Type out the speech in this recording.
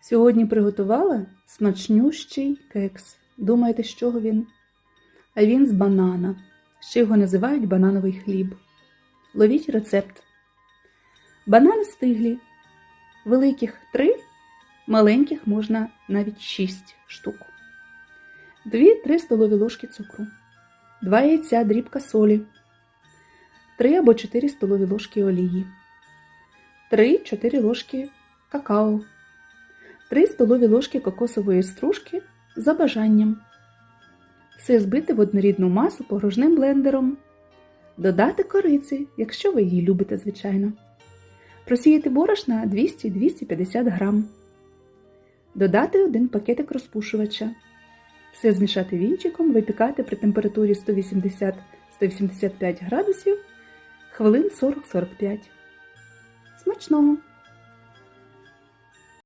Сьогодні приготувала смачнющий кекс. Думаєте, з чого він? А він з банана. Ще його називають банановий хліб. Ловіть рецепт. Банани стиглі. Великих три, маленьких можна навіть 6 штук. 2-3 столові ложки цукру. 2 яйця дрібка солі. 3 або 4 столові ложки олії. 3-4 ложки какао. 3 столові ложки кокосової стружки за бажанням. Все збити в однорідну масу погружним блендером. Додати кориці, якщо ви її любите, звичайно. Просіяти борошна 200-250 грам. Додати один пакетик розпушувача. Все змішати вінчиком, випікати при температурі 180-185 градусів хвилин 40-45. Смачного!